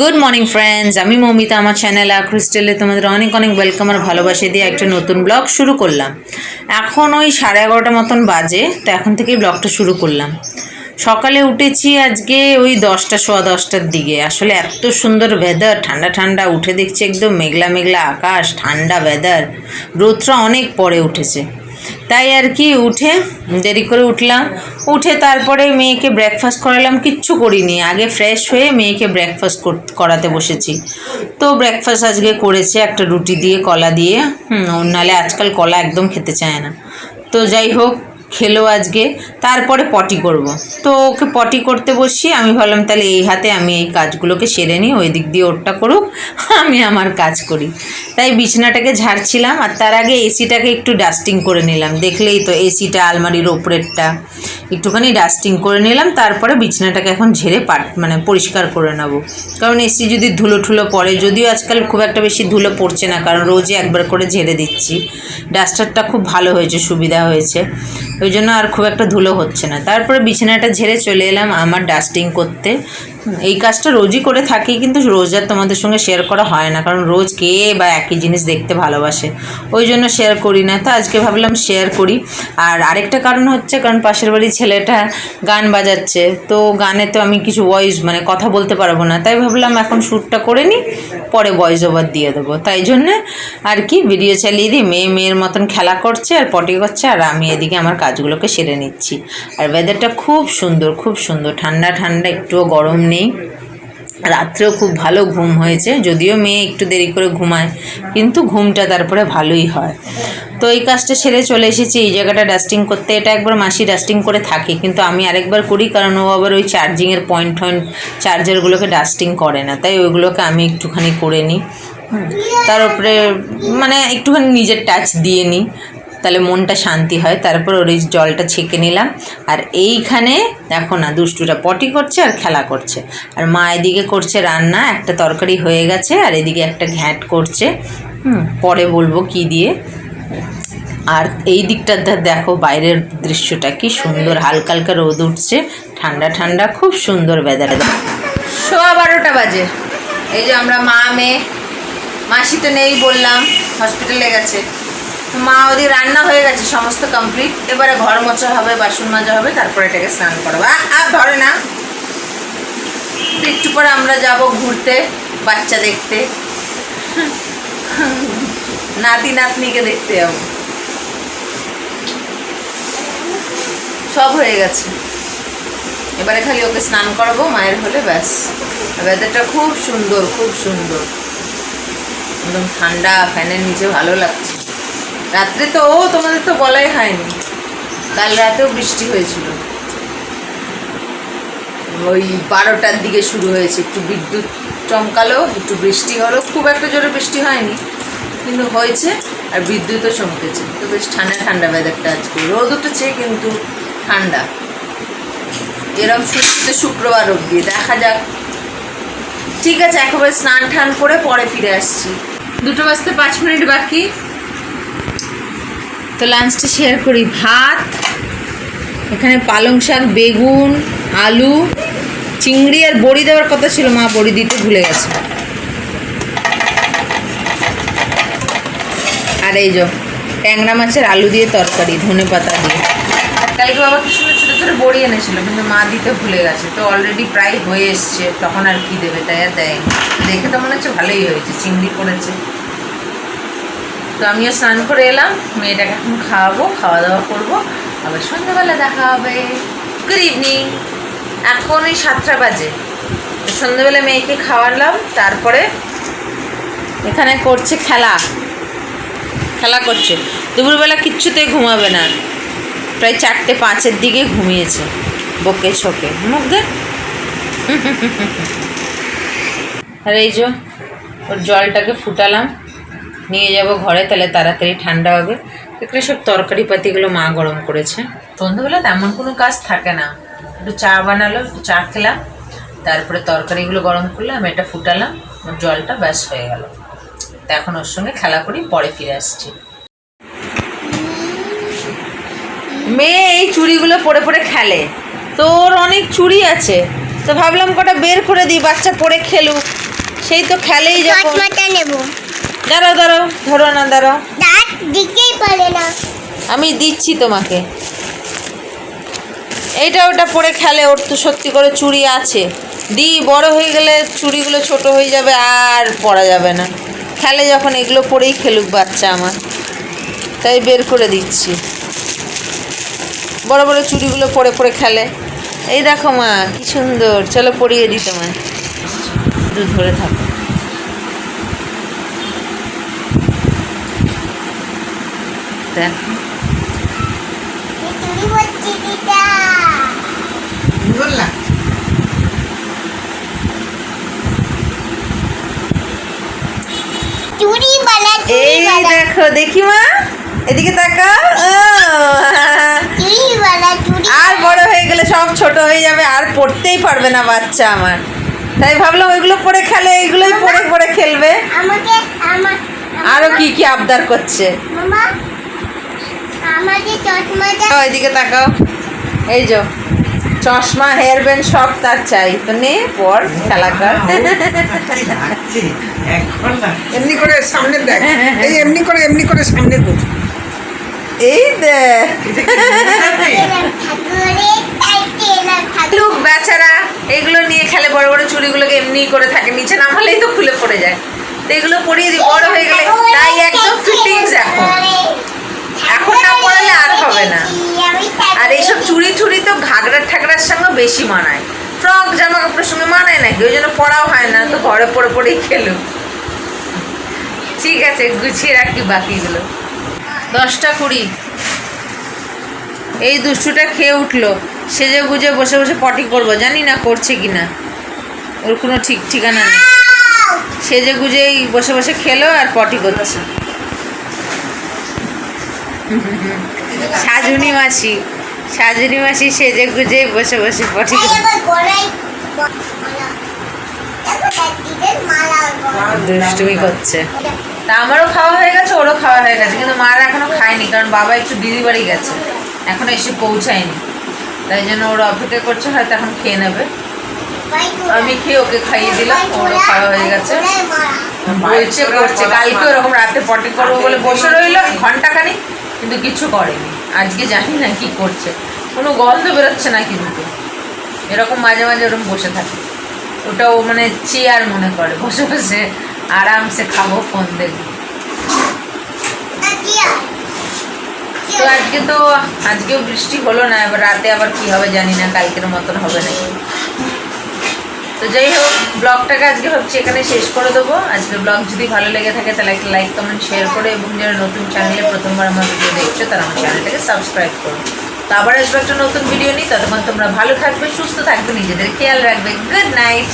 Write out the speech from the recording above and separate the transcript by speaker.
Speaker 1: Good morning friends আমি মৌমিতা, আমার channel ক্রিস্টেলে তোমাদের অনেক অনেক ওয়েলকাম আর ভালোবাসা দিয়ে একটা নতুন ব্লগ শুরু করলাম। এখন ওই সাড়ে এগারোটা মতন বাজে, তো এখন থেকেই ব্লগটা শুরু করলাম। সকালে উঠেছি আজকে ওই দশটা, সোয়া দশটার দিকে। আসলে এত সুন্দর ওয়েদার ঠান্ডা ঠান্ডা, উঠে দেখছি একদম মেঘলা মেঘলা আকাশ, ঠান্ডা ওয়েদার রোদটা অনেক পরে উঠেছে। তাই আর কি উঠে দেরি করে উঠলাম। উঠে তারপরে মেয়েকে ব্রেকফাস্ট করালাম, কিচ্ছু করিনি। আগে ফ্রেশ হয়ে মেয়েকে ব্রেকফাস্ট করাতে বসেছি। তো ব্রেকফাস্ট আজকে করেছে একটা রুটি দিয়ে, কলা দিয়ে। হুম নাহলে আজকাল কলা একদম খেতে চায় না। তো যাই হোক খেলো আজকে, তারপরে পটি করব। তো ওকে পটি করতে বসি আমি ভাবলাম তাহলে এই হাতে আমি এই কাজগুলোকে সেরে নিই, ওই দিক দিয়ে ওরটা করুক, আমি আমার কাজ করি। তাই বিছানাটাকে ঝাড়ছিলাম আর তার আগে এসিটাকে একটু ডাস্টিং করে নিলাম। দেখলেই তো এসিটা, আলমারির ওপরেরটা, একটুখানি ডাস্টিং করে নিলাম, তারপরে বিছানাটাকে এখন ঝেড়ে পাট মানে পরিষ্কার করে নেব। কারণ এসি যদি ধুলো ঠুলো পড়ে, যদিও আজকাল খুব একটা বেশি ধুলো পড়ছে না, কারণ রোজই একবার করে ঝেড়ে দিচ্ছি। ডাস্টারটা খুব ভালো হয়েছে, সুবিধা হয়েছে। ওই জন্য আর খুব একটা ধুলো হচ্ছে না। তারপরে বিছানাটা ঝেড়ে চলে এলাম আমার ডাস্টিং করতে। এই কাজটা রোজই করে থাকি, কিন্তু রোজ আর তোমাদের সঙ্গে শেয়ার করা হয় না, কারণ রোজ কে বা একই জিনিস দেখতে ভালোবাসে। ওই জন্য শেয়ার করি না, তো আজকে ভাবলাম শেয়ার করি। আর আরেকটা কারণ হচ্ছে, কারণ পাশের বাড়ির ছেলেটা গান বাজাচ্ছে, তো গানে তো আমি কিছু ভয়েস মানে কথা বলতে পারব না, তাই ভাবলাম এখন শ্যুটটা করে নিই, পরে ভয়েস ওভার দিয়ে দেবো। তাই জন্যে আর কি ভিডিও চালিয়ে দিই, মেয়ে মেয়ের মতন খেলা করছে, আর পটি করছে, আর আমি এদিকে আমার কাজগুলোকে সেরে নিচ্ছি। আর ওয়েদারটা খুব সুন্দর খুব সুন্দর, ঠান্ডা ঠান্ডা, একটুও গরম নেই। রাত্রেও খুব ভালো ঘুম হয়েছে, যদিও মেয়ে একটু দেরি করে ঘুমায়, কিন্তু ঘুমটা তারপরে ভালোই হয়। তো এই কাজটা সেরে চলে এসেছি, এই জায়গাটা ডাস্টিং করতে। এটা একবার মাসি ডাস্টিং করে থাকে, কিন্তু আমি আরেকবার করি, কারণ ও আবার ওই চার্জিংয়ের পয়েন্ট টয়েন্ট চার্জারগুলোকে ডাস্টিং করে না, তাই ওইগুলোকে আমি একটুখানি করে নিই। তার উপরে মানে একটুখানি নিজের টাচ দিয়ে নিই। তাহলে মনটা শান্তি হয়। তারপর ওর এই জলটা ছেঁকে নিলাম। আর এইখানে দেখো না, দুষ্টুটা পটি করছে আর খেলা করছে। আর মা এদিকে করছে রান্না, একটা তরকারি হয়ে গেছে আর এদিকে একটা ঘ্যাঁট করছে। হুম, পরে বলব কি দিয়ে। আর এই দিকটা দেখো বাইরের দৃশ্যটা কি সুন্দর। হালকা হালকা রোদ উঠছে, ঠান্ডা ঠান্ডা, খুব সুন্দর ওয়েদার সোয়া বারোটা বাজে। এই যে আমরা মা, মেয়ে, মাসি তো নেই বললাম হসপিটালে গেছে। মা ওদের রান্না হয়ে গেছে, সমস্ত কমপ্লিট এবারে ঘর মোছা হবে, বাসন মাজা হবে, তারপরে এটাকে স্নান করাবো। আর ধরে না। একটু পরে আমরা যাব ঘুরতে, বাচ্চা দেখতে। নাতি, নাতনিকে দেখতে যাব। সব হয়ে গেছে। এবারে খালি ওকে স্নান করাবো, মায়ের হলে ব্যাস। ওয়েদারটা খুব সুন্দর খুব সুন্দর। একদম ঠান্ডা, ফ্যানের নিচে ভালো লাগছে। রাত্রে তো, ও তোমাদের তো বলাই হয়নি। কাল রাতেও বৃষ্টি হয়েছিল। ওই বারোটার দিকে শুরু হয়েছে। একটু বিদ্যুৎ চমকালো, একটু বৃষ্টি হলো। খুব একটা জোরে বৃষ্টি হয়নি, কিন্তু হয়েছে আর বিদ্যুৎও চমকেছে। তো বেশ ঠান্ডা ঠান্ডা ওয়েদারটা আজকে। রোদ উঠেছে, কিন্তু ঠান্ডা। এরম শুনতে শুক্রবার অবধি। দেখা যাক। ঠিক আছে, একেবারে স্নান টান করে পরে ফিরে আসছি। দুটো বাজতে পাঁচ মিনিট বাকি। তো লাঞ্চটা শেয়ার করি। ভাত, এখানে পালং শাক, বেগুন, আলু, চিংড়ি আর বড়ি দেওয়ার কথা ছিল, মা বড়ি দিতে ভুলে গেছে। আর এই যে, ট্যাংরা মাছের আলু দিয়ে তরকারি, ধনে পাতা দিয়ে। কালকে বাবা কি সুন্দর ছোটো ছোটো বড়ি এনেছিল, কিন্তু মা দিতে ভুলে গেছে। তো অলরেডি প্রায় হয়ে এসছে, তখন আর কি দেবে, তাই আর দেয় দেখে তো মনে হচ্ছে ভালোই হয়েছে, চিংড়ি করেছে। তো আমিও স্নান করে এলাম, মেয়েটাকে এখন খাওয়াবো খাওয়া দাওয়া করব। আবার সন্ধ্যাবেলা দেখা হবে। গুড ইভিনিং এখন ওই সাতটা বাজে। সন্ধ্যাবেলা মেয়েকে খাওয়ালাম, তারপরে এখানে করছে খেলা। খেলা করছে। দুপুরবেলা কিচ্ছুতেই ঘুমাবে না। প্রায় চারটে পাঁচের দিকে ঘুমিয়েছে, বকে ছকে। মুখ দে। আর এই যে, ওর জলটাকে ফুটালাম। নিয়ে যাব ঘরে, তাহলে তাড়াতাড়ি ঠান্ডা হবে। এখানে সব তরকারি পাতিগুলো মা গরম করেছে। সন্ধ্যাবেলা তেমন কোনো কাজ থাকে না। একটু চা বানালো, একটু চা খেলাম। তারপরে তরকারিগুলো গরম করলাম, এটা ফুটালাম জলটা ব্যাস হয়ে গেল। তা এখন ওর সঙ্গে খেলা করি, পরে ফিরে আসছি। মেয়ে, এই চুড়িগুলো পরে পরে খেলে। তোর অনেক চুড়ি আছে। তো ভাবলাম কটা বের করে দিই, বাচ্চা পরে খেলুক। সেই তো খেলেই
Speaker 2: নেব।
Speaker 1: দাঁড়াও দাঁড়াও ধরো না দাঁড়াও।
Speaker 2: দাঁত দিতেই পারে না।
Speaker 1: আমি দিচ্ছি তোমাকে। এইটা ওটা পরে খেলে ওর তো সত্যি করে চুড়ি আছে। দি বড় হয়ে গেলে চুড়িগুলো ছোট হয়ে যাবে আর পরা যাবে না। খেলে যখন এগুলো পরেই খেলুক বাচ্চা আমার। তাই বের করে দিচ্ছি। বড় বড় চুড়িগুলো পরে পরে খেলে। এই দেখো মা কি সুন্দর। চলো পরিয়ে দিই তোমায়। দুধ ধরে থাকো দেখো
Speaker 2: চুরি হচ্ছে দিদা।
Speaker 3: বললাম
Speaker 1: এই দেখো দেখি মা এদিকে তাকাও। ও,
Speaker 2: চুরি বালা চুরি
Speaker 1: আর বড় হয়ে গেলে সব ছোট হয়ে যাবে আর পড়তেই পারবে না বাচ্চা আমার। তাই ভাবলাম ওইগুলো পরে খেলে এইগুলোই পরে পরে খেলবে। আরও কি কি আবদার করছে?
Speaker 2: মামা আমাদের চশমাটা
Speaker 1: ও, এদিকে তাকাও। এই যো চশমা হেয়ার ব্যান্ড সব তার চাই। তো নে পর খেলা কর।
Speaker 3: হাঁটছে এখন না এমনি করে সামনে দেখ। এই এমনি করে এমনি করে সামনে দেখ
Speaker 1: এই দেখ লোক বেচারা এগুলো নিয়ে খেলে বড় বড় চুড়িগুলোকে এমনি করে থাকে। নিচে নামালেই তো খুলে পড়ে যায়। তো এগুলো পরিয়ে দিই বড় হয়ে গেলে। তাই একদম ফিটিংস এখন। পরালে আর হবে না। আর এইসব চুড়ি টুড়ি তো ঘাগড়ার ঠাকরার সঙ্গে বেশি মানায়। ফ্রক জামা কাপড়ের সঙ্গে মানায় নাকি? ওই জন্য পড়াও হয় না, তো ঘরে পড়ে পড়েই খেলো। ঠিক আছে, গুছিয়ে রাখি বাকিগুলো। দশটা কুড়ি। এই দুষ্টুটা খেয়ে উঠল। সেজে গুজে বসে বসে পটি করব। জানি না করছে কি না ওর কোনো ঠিক ঠিকানা নেই। সেজে গুজেই বসে বসে খেলো আর পটি করছে। সাজুনি মাসি। সাজুনি মাসি সেজে গুজে বসে বসে পটি করছে দুষ্টুমি করছে। তা আমারও খাওয়া হয়ে গেছে ওরও খাওয়া হয়ে গেছে কিন্তু মারা এখনও খায়নি কারণ বাবা একটু দিদি বাড়ি গেছে। এখনও এসে পৌঁছায়নি। তাই জন্য ওরা অপেক্ষা করছে হয়তো এখন খেয়ে নেবে। আমি খেয়ে ওকে খাইয়ে দিলাম ওরও খাওয়া হয়ে গেছে। বলছে করছে কালকে ওরকম রাতে পটি করব বলে বসে রইল ঘন্টাখানি কিন্তু কিছু করেনি। আজকে জানি না কি করছে। কোনো গন্ধ বেরোচ্ছে না কিন্তু। এরকম মাঝে মাঝে ওরকম বসে থাকে। ওটা ও মানে চেয়ার মনে করে। বসে বসে আরামসে খাব ফোন দেখব। তো আজকে তো, আজকেও বৃষ্টি হলো না। এবার রাতে আবার কি হবে জানি না। কালকের মতন হবে নাকি? তো যাই হোক, ব্লগটাকে আজকে ভাবছি এখানে শেষ করে দেবো। আজকে ব্লগ যদি ভালো লেগে থাকে, তাহলে একটা লাইক কমেন্ট শেয়ার করে এবং যারা নতুন চ্যানেলে প্রথমবার আমার ভিডিও দেখছ, তারা আমার চ্যানেলটাকে সাবস্ক্রাইব করো। তো আবার আসব একটা নতুন ভিডিও নিই ততক্ষণ তোমরা ভালো থাকবে, সুস্থ থাকবে, নিজেদের খেয়াল রাখবে। Good night